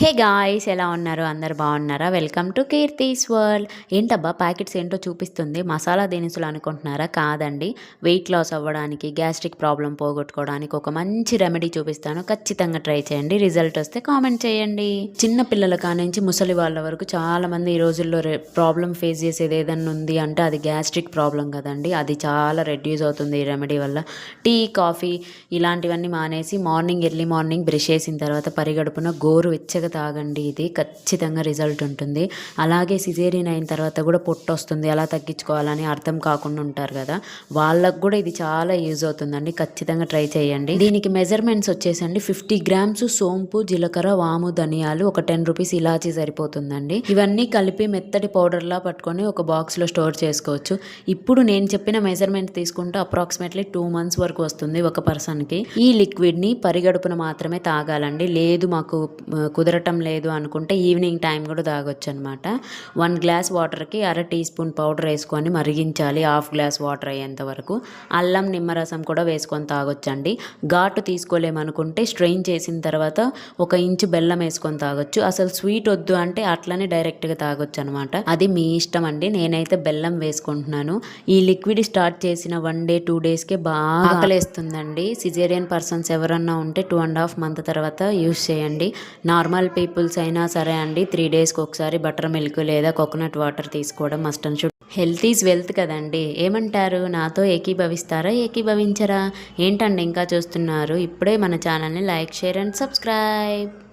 Hey guys ఎలా ఉన్నారు? అందరు బాగున్నారా? Welcome to Keerthi's world. ఏంటబ్బా ప్యాకెట్స్ ఏంటో చూపిస్తుంది. మసాలా దినుసులు అనుకుంటున్నారా? కాదండి. వెయిట్ లాస్ అవ్వడానికి గ్యాస్ట్రిక్ ప్రాబ్లం పోగొట్టుకోవడానికి ఒక మంచి రెమెడీ చూపిస్తాను. ఖచ్చితంగా ట్రై చేయండి. రిజల్ట్ వస్తే కామెంట్ చేయండి. చిన్న పిల్లల కానించి ముసలి వాళ్ళ వరకు చాలా మంది ఈ రోజుల్లో ప్రాబ్లం ఫేస్ చేసేది ఏదన్నా ఉంది అంటే అది గ్యాస్ట్రిక్ ప్రాబ్లం కదండి. అది చాలా రెడ్యూస్ అవుతుంది ఈ రెమెడీ వల్ల. టీ కాఫీ ఇలాంటివన్నీ మానేసి మార్నింగ్ ఎర్లీ మార్నింగ్ బ్రష్ చేసిన తర్వాత పరిగడుపున గోరు వెచ్చగా తాగండి. ఇది ఖచ్చితంగా రిజల్ట్ ఉంటుంది. అలాగే సిజేరియన్ అయిన తర్వాత కూడా పొట్టు వస్తుంది. ఎలా తగ్గించుకోవాలని అర్థం కాకుండా ఉంటారు కదా. వాళ్ళకు కూడా ఇది చాలా యూజ్ అవుతుందండి. ఖచ్చితంగా ట్రై చేయండి. దీనికి మెజర్మెంట్స్ వచ్చేసండి. ఫిఫ్టీ గ్రామ్స్ సోంపు జీలకర్ర వాము ధనియాలు ఒక టెన్ రూపీస్ ఇలాచీ సరిపోతుందండి. ఇవన్నీ కలిపి మెత్తటి పౌడర్లా పట్టుకొని ఒక బాక్స్లో స్టోర్ చేసుకోవచ్చు. ఇప్పుడు నేను చెప్పిన మెజర్మెంట్ తీసుకుంటే అప్రాక్సిమేట్లీ టూ మంత్స్ వరకు వస్తుంది ఒక పర్సన్కి. ఈ లిక్విడ్ని పరిగడుపున మాత్రమే తాగాలండి. లేదు మాకు కుదర కుదరటం లేదు అనుకుంటే ఈవినింగ్ టైం కూడా తాగొచ్చు అనమాట వన్ గ్లాస్ వాటర్కి అర టీ స్పూన్ పౌడర్ వేసుకొని మరిగించాలి హాఫ్ గ్లాస్ వాటర్ అయ్యేంత వరకు. అల్లం నిమ్మరసం కూడా వేసుకొని తాగొచ్చండి. ఘాటు తీసుకోలేమనుకుంటే స్ట్రెయిన్ చేసిన తర్వాత ఒక ఇంచు బెల్లం వేసుకొని తాగొచ్చు. అసలు స్వీట్ వద్దు అంటే అట్లనే డైరెక్ట్గా తాగొచ్చు అనమాట అది మీ ఇష్టం అండి నేనైతే బెల్లం వేసుకుంటున్నాను. ఈ లిక్విడ్ స్టార్ట్ చేసిన వన్ డే టూ డేస్కే బాగా ఆకలేస్తుందండి. సిజేరియన్ పర్సన్స్ ఎవరన్నా ఉంటే టూ అండ్ హాఫ్ మంత్ తర్వాత యూస్ చేయండి. నార్మల్ పీపుల్స్ అయినా సరే అండి త్రీ డేస్కి ఒకసారి బటర్ మిల్క్ లేదా కోకోనట్ వాటర్ తీసుకోవడం must and should health is wealth కదండి. ఏమంటారు? నాతో ఏకీభవిస్తారా? ఏకీభవించరా? ఏంటండి ఇంకా చూస్తున్నారు? ఇప్పుడే మన ఛానల్ని లైక్ షేర్ అండ్ సబ్స్క్రైబ్